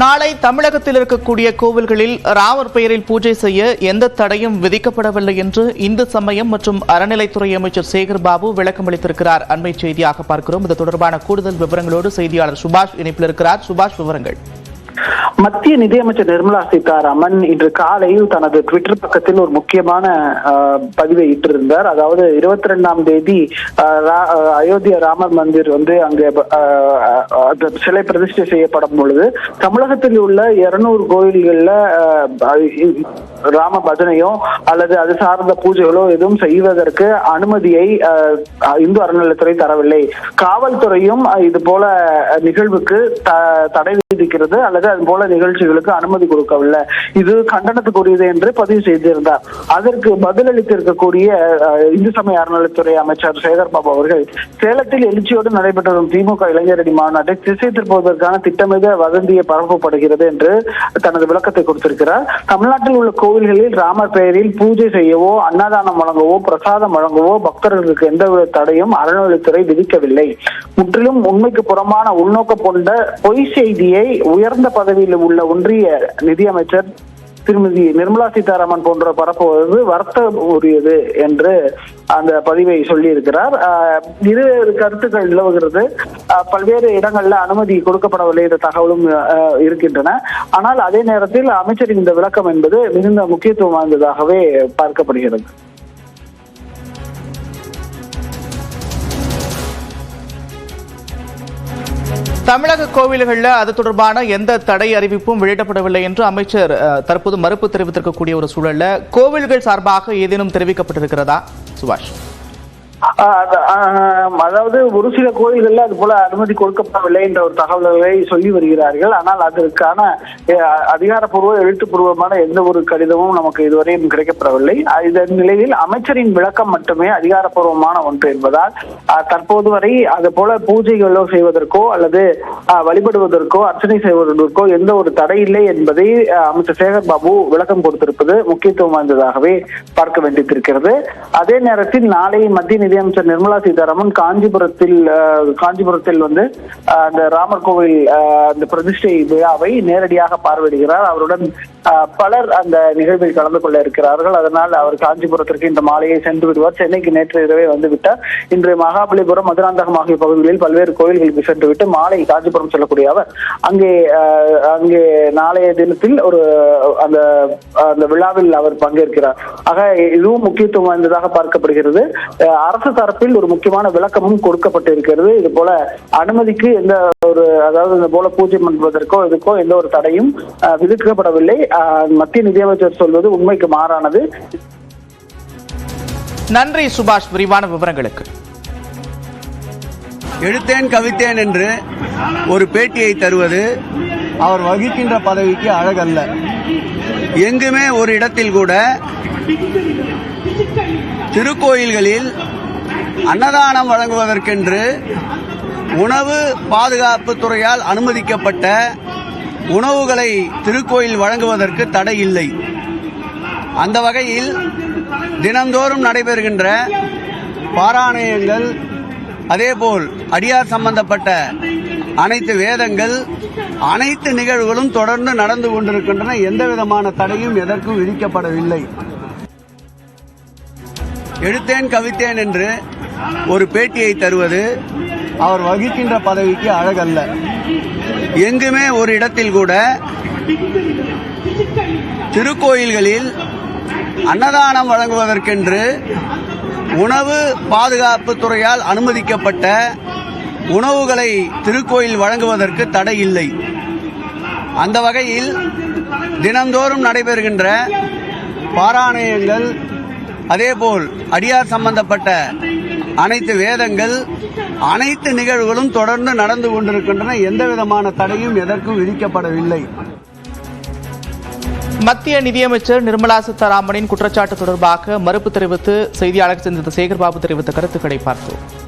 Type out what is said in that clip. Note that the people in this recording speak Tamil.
நாளை தமிழகத்தில் இருக்கக்கூடிய கோவில்களில் ராமர் பெயரில் பூஜை செய்ய எந்த தடையும் விதிக்கப்படவில்லை என்று இந்து சமயம் மற்றும் அறநிலைத்துறை அமைச்சர் சேகர் பாபு விளக்கம் அளித்திருக்கிறார். அண்மை செய்தியாக பார்க்கிறோம். இது தொடர்பான கூடுதல் விவரங்களோடு செய்தியாளர் சுபாஷ் இணைப்பில் இருக்கிறார். சுபாஷ் விவரங்கள். மத்திய நிதியமைச்சர் நிர்மலா சீதாராமன் இன்று காலையில் தனது ட்விட்டர் பக்கத்தில் ஒரு முக்கியமான அஹ், பதிவை இட்டிருந்தார். அதாவது இருபத்தி ரெண்டாம் தேதி அஹ், ரா- அயோத்தியா ராமர் மந்திர் வந்து அங்கே அந்த சிலை பிரதிஷ்டை செய்யப்படும் பொழுது தமிழகத்தில் உள்ள இருநூறு கோயில்கள்ல அஹ், ராம பஜனையோ அல்லது அது சார்ந்த பூஜைகளோ எதுவும் செய்வதற்கு அனுமதியை இந்து அறநிலையத்துறை தரவில்லை. காவல்துறையும் இது போல நிகழ்வுக்கு த- தடை விதிக்கிறது அல்லது அது போல நிகழ்ச்சிகளுக்கு அனுமதி கொடுக்கவில்லை. இது கண்டனத்துக்குரியது என்று பதிவு செய்திருந்தார். அதற்கு பதிலளித்திருக்கக்கூடிய இந்து சமய அறநிலைத்துறை அமைச்சர் சேகர் பாபு அவர்கள் சேலத்தில் எழுச்சியோடு நடைபெற்று வரும் திமுக இளைஞரணி மாநாட்டை திசை திருப்புவதற்கான திட்டமிட வதந்தியை பரப்பப்படுகிறது என்று தனது விளக்கத்தை கொடுத்திருக்கிறார். தமிழ்நாட்டில் உள்ள கோவில்களில் ராமர் பெயரில் பூஜை செய்யவோ அன்னதானம் வழங்கவோ பிரசாதம் வழங்கவோ பக்தர்களுக்கு எந்தவித தடையும் அறநிலைத்துறை விதிக்கவில்லை. முற்றிலும் உண்மைக்கு புறமான உள்நோக்கம் கொண்ட பொய் செய்தியை உயர்ந்த பதவியில் உள்ள ஒன்றிய நிதியமைச்சர் திருமதி நிர்மலா சீதாராமன் போன்ற பரப்புவது வருத்தம் உரியது என்று அந்த பதிவை சொல்லி இருக்கிறார் இரு கருத்துக்கள் நிலவுகிறது. ஆஹ் பல்வேறு இடங்கள்ல அனுமதி கொடுக்கப்படவில்லை என்ற தகவலும் இருக்கின்றன. ஆனால் அதே நேரத்தில் அமைச்சரின் இந்த விளக்கம் என்பது மிகுந்த முக்கியத்துவம் வாய்ந்ததாகவே பார்க்கப்படுகிறது. தமிழக கோவில்களில் அது தொடர்பான எந்த தடை அறிவிப்பும் வெளியிடப்படவில்லை என்று அமைச்சர் தற்போது மறுப்பு தெரிவித்திருக்கக்கூடிய ஒரு சூழல்ல கோவில்கள் சார்பாக ஏதேனும் தெரிவிக்கப்பட்டிருக்கிறதா? சுபாஷ். அதாவது ஒரு சில கோயில்களில் அது போல அனுமதி கொடுக்கப்படவில்லை என்ற ஒரு தகவல்களை சொல்லி வருகிறார்கள். ஆனால் அதற்கான அதிகாரப்பூர்வ எழுத்துப்பூர்வமான எந்த ஒரு கடிதமும் நமக்கு இதுவரையும் கிடைக்கப்படவில்லை. இதன் நிலையில் அமைச்சரின் விளக்கம் மட்டுமே அதிகாரப்பூர்வமான ஒன்று என்பதால் தற்போது வரை அது போல பூஜைகளோ செய்வதற்கோ அல்லது வழிபடுவதற்கோ அர்ச்சனை செய்வதற்கோ எந்த ஒரு தடை இல்லை என்பதை அமைச்சர் சேகர் பாபு விளக்கம் கொடுத்திருப்பது முக்கியத்துவம் வாய்ந்ததாகவே பார்க்க வேண்டியிருக்கிறது. அதே நேரத்தில் நாளை மத்திய நிதியம் நிதியமைச்சர் நிர்மலா சீதாராமன் காஞ்சிபுரத்தில் காஞ்சிபுரத்தில் வந்து அந்த ராமர் கோவில் அந்த பிரதிஷ்டை விழாவை நேரடியாக பார்வையிடுகிறார். அவருடன் பலர் அந்த நிகழ்வில் கலந்து கொள்ள இருக்கிறார்கள். அதனால் அவர் காஞ்சிபுரத்திற்கு இந்த மாலையை சென்று விடுவார். சென்னைக்கு நேற்று இரவே வந்து விட்டார். இன்று மகாபலிபுரம் மதுராந்தகம் ஆகிய பகுதிகளில் பல்வேறு கோயில்களுக்கு சென்று விட்டு மாலை காஞ்சிபுரம் செல்லக்கூடிய அவர் அங்கே அங்கே நாளைய தினத்தில் ஒரு அந்த அந்த விழாவில் அவர் பங்கேற்கிறார். ஆக இதுவும் முக்கியத்துவம் வாய்ந்ததாக பார்க்கப்படுகிறது. அரசு தரப்பில் ஒரு முக்கியமான விளக்கமும் கொடுக்கப்பட்டிருக்கிறது. இது போல அனுமதிக்கு எந்த ஒரு அதாவது இந்த போல பூஜை பண்ணுவதற்கோ இதுக்கோ எந்த ஒரு தடையும் விதிக்கப்படவில்லை. மத்திய நிதியமைச்சர் சொல்வது உண்மைக்கு மாறானது. நன்றி சுபாஷ் விரிவான விவரங்களுக்கு. எடுத்தேன் கவித்தேன் என்று ஒரு பேட்டியை தருவது அவர் வகிக்கின்ற பதவிக்கு அழகல்ல. எங்குமே ஒரு இடத்தில் கூட திருக்கோயில்களில் அன்னதானம் வழங்குவதற்கென்று உணவு பாதுகாப்பு துறையால் அனுமதிக்கப்பட்ட உணவுகளை திருக்கோயில் வழங்குவதற்கு தடை இல்லை. அந்த வகையில் தினந்தோறும் நடைபெறுகின்ற பாராயணங்கள் அதேபோல் அடியார் சம்பந்தப்பட்ட அனைத்து வேதங்கள் அனைத்து நிகழ்வுகளும் தொடர்ந்து நடந்து கொண்டிருக்கின்றன. எந்த விதமான தடையும் எதற்கும் விதிக்கப்படவில்லை. எடுத்தேன் கவித்தேன் என்று ஒரு பேட்டியை தருவது அவர் வகிக்கின்ற பதவிக்கு அழகல்ல. எங்குமே ஒரு இடத்தில் கூட திருக்கோயில்களில் அன்னதானம் வழங்குவதற்கென்று உணவு பாதுகாப்பு துறையால் அனுமதிக்கப்பட்ட உணவுகளை திருக்கோயில் வழங்குவதற்கு தடை இல்லை. அந்த வகையில் தினந்தோறும் நடைபெறுகின்ற பாராயணங்கள் அதேபோல் அடியார் சம்பந்தப்பட்ட அனைத்து வேதங்கள் அனைத்து நிகழ்வுகளும் தொடர்ந்து நடந்து கொண்டிருக்கின்றன. எந்த விதமான தடையும் எதற்கும் விதிக்கப்படவில்லை. மத்திய நிதியமைச்சர் நிர்மலா சீதாராமனின் குற்றச்சாட்டு தொடர்பாக மறுப்பு தெரிவித்து செய்தியாளர் சந்தித்த சேகர்பாபு தெரிவித்த கருத்துக்களை பார்த்தோம்.